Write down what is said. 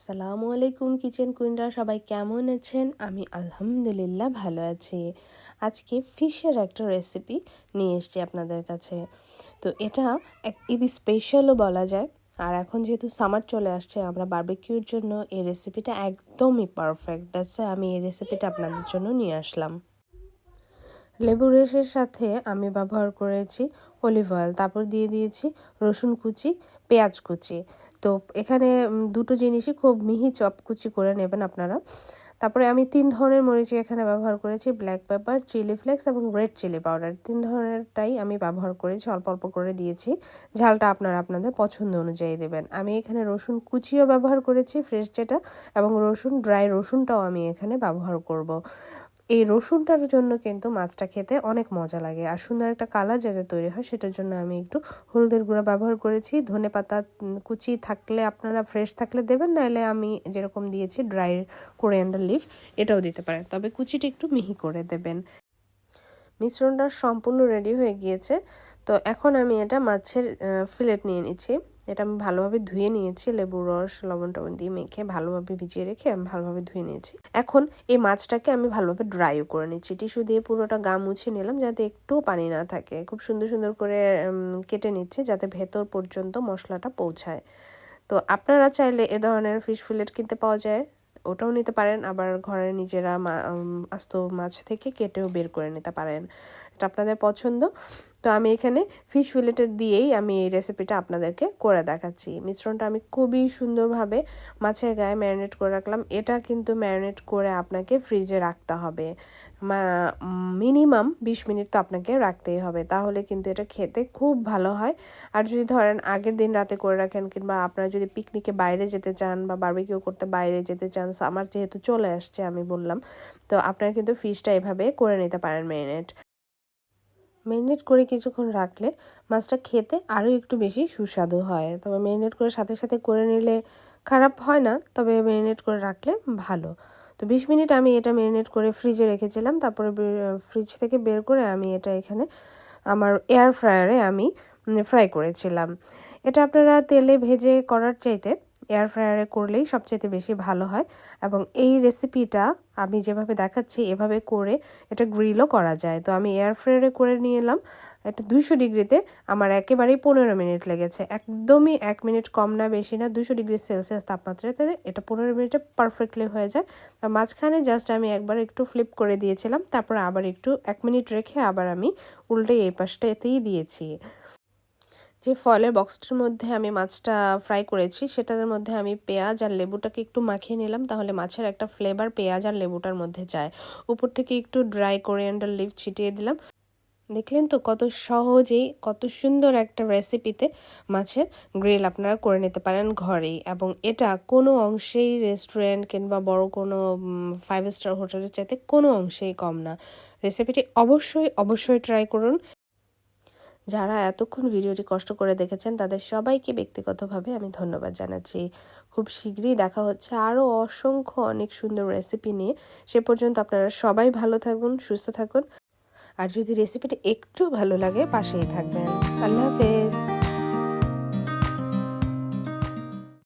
আসসালামু আলাইকুম কিচেন কুইনরা, সবাই কেমন আছেন? আমি আলহামদুলিল্লাহ ভালো আছি। আজকে ফিশের একটা রেসিপি নিয়ে এসেছি আপনাদের কাছে। তো এটা এক ঈদ স্পেশালও বলা যায়। আর এখন যেহেতু সামার চলে আসছে, আমরা বার্বিকিউর জন্য এই রেসিপিটা একদমই পারফেক্ট দ্যাটস আমি এই রেসিপিটা আপনাদের জন্য নিয়ে আসলাম। লেবু রসের সাথে আমি ব্যবহার করেছি অলিভ অয়েল তারপর দিয়ে দিয়েছি রসুন কুচি, পেঁয়াজ কুচি। তো এখানে দুটো জিনিসই খুব মিহি চপ কুচি করে নেবেন আপনারা। তারপরে আমি তিন ধরনের মরিচ এখানে ব্যবহার করেছি ব্ল্যাক পেপার চিলি ফ্লেক্স এবং রেড চিলি পাউডার তিন ধরনেরটাই আমি ব্যবহার করেছি, অল্প অল্প করে দিয়েছি। ঝালটা আপনারা আপনাদের পছন্দ অনুযায়ী দেবেন। আমি এখানে রসুন কুচিও ব্যবহার করেছি ফ্রেশ যেটা, এবং রসুন ড্রাই রসুনটাও আমি এখানে ব্যবহার করব। এই রসুনটার জন্য কিন্তু মাছটা খেতে অনেক মজা লাগে। আর সুন্দর একটা কালার যাতে তৈরি হয় সেটার জন্য আমি একটু হলুদের গুঁড়া ব্যবহার করেছি। ধনে পাতা কুচি থাকলে আপনারা ফ্রেশ থাকলে দেবেন নাহলে আমি যেরকম দিয়েছি ড্রাই কোরিয়ান্ডার লিফ এটাও দিতে পারেন। তবে কুচিটা একটু মিহি করে দেবেন। মিশ্রণটা সম্পূর্ণ রেডি হয়ে গিয়েছে। এখন আমি এটা মাছের ফিলেট নিয়ে নিচ্ছি। এটা আমি ভালোভাবে ধুয়ে নিয়েছি, লেবুর রস, লবণ টবণ দিয়ে মেখে ভালোভাবে ভিজিয়ে রেখে আমি ভালোভাবে ধুয়ে নিয়েছি। এখন এই মাছটাকে আমি ভালোভাবে ড্রাইও করে নিচ্ছি। টিস্যু দিয়ে পুরোটা গা মুছে নিলাম যাতে একটু পানি না থাকে। খুব সুন্দর সুন্দর করে কেটে নিচ্ছে যাতে ভেতর পর্যন্ত মশলাটা পৌঁছায়। তো আপনারা চাইলে এ ধরনের ফিশ ফিলেট কিনতে পাওয়া যায়। ওটাও নিতে পারেন। আবার ঘরে নিজেরা আস্ত মাছ থেকে কেটেও বের করে নিতে পারেন। এটা আপনাদের পছন্দ। তো আমি এখানে ফিশ ফিলেটের দিয়েই আমি এই রেসিপিটা আপনাদেরকে করে দেখাচ্ছি। মিশ্রণটা আমি খুবই সুন্দরভাবে মাছের গায়ে ম্যারিনেট করে রাখলাম। এটা কিন্তু ম্যারিনেট করে আপনাকে ফ্রিজে রাখতে হবে। মিনিমাম বিশ মিনিট তো আপনাকে রাখতেই হবে। তাহলে কিন্তু এটা খেতে খুব ভালো হয়। আর যদি ধরেন আগের দিন রাতে করে রাখেন কিংবা আপনারা যদি পিকনিকে বাইরে যেতে চান বা বার্বিকিউ করতে বাইরে যেতে চান আমার যেহেতু চলে আসছে আমি বললাম, তো আপনারা কিন্তু ফিশটা এভাবে করে নিতে পারেন ম্যারিনেট ম্যারিনেট করে কিছুক্ষণ রাখলে মাছটা খেতে আরও একটু বেশি সুস্বাদু হয়। তবে ম্যারিনেট করে সাথে সাথে করে নিলে খারাপ হয় না, তবে ম্যারিনেট করে রাখলে ভালো। তো বিশ মিনিট আমি এটা ম্যারিনেট করে ফ্রিজে রেখেছিলাম, তারপরে ফ্রিজ থেকে বের করে আমি এটা এখানে আমার এয়ার ফ্রায়ারে আমি ফ্রাই করেছিলাম। এটা আপনারা তেলে ভেজে করার চাইতে এয়ার ফ্রায়ারে করলেই সবচেয়ে বেশি ভালো হয় এবং এই রেসিপিটা আমি যেভাবে দেখাচ্ছি, এভাবে করে এটা গ্রিলও করা যায়। তো আমি এয়ার ফ্রায়ারে করে নিয়ে এলাম। এটা দুইশো ডিগ্রিতে আমার একেবারেই পনেরো মিনিট লেগেছে। একদমই এক মিনিট কম না, বেশি না দুশো ডিগ্রি সেলসিয়াস তাপমাত্রাতে এটা পনেরো মিনিটে পারফেক্টলি হয়ে যায়। মাঝখানে জাস্ট আমি একবার একটু ফ্লিপ করে দিয়েছিলাম, তারপর আবার একটু এক মিনিট রেখে আবার আমি উল্টে এই পাশটাতেই দিয়েছি। যে ফলের বক্সটার মধ্যে আমি মাছটা ফ্রাই করেছি, সেটার মধ্যে আমি পেঁয়াজ আর লেবুটাকে একটু মাখিয়ে নিলাম, তাহলে মাছের একটা ফ্লেভার পেঁয়াজ আর লেবুটার মধ্যে যায়। উপর থেকে একটু ড্রাই কোরিয়ান্ডার লিভ ছিটিয়ে দিলাম। দেখলেন তো কত সহজেই, কত সুন্দর একটা রেসিপিতে মাছের গ্রিল আপনারা করে নিতে পারেন ঘরেই। এবং এটা কোনো অংশেই রেস্টুরেন্ট কিংবা বড় কোনো ফাইভ স্টার হোটেলের চাইতে কোনো অংশেই কম না। রেসিপিটি অবশ্যই অবশ্যই ট্রাই করুন। যারা এতক্ষণ ভিডিওটি কষ্ট করে দেখেছেন, তাদের সবাইকে ব্যক্তিগতভাবে আমি ধন্যবাদ জানাচ্ছি। খুব শীঘ্রই দেখা হচ্ছে আরও অসংখ্য অনেক সুন্দর রেসিপি নিয়ে। সে পর্যন্ত আপনারা সবাই ভালো থাকুন, সুস্থ থাকুন। আর যদি রেসিপিটি একটু ভালো লাগে, পাশেই থাকবেন। আল্লাহ হাফেজ।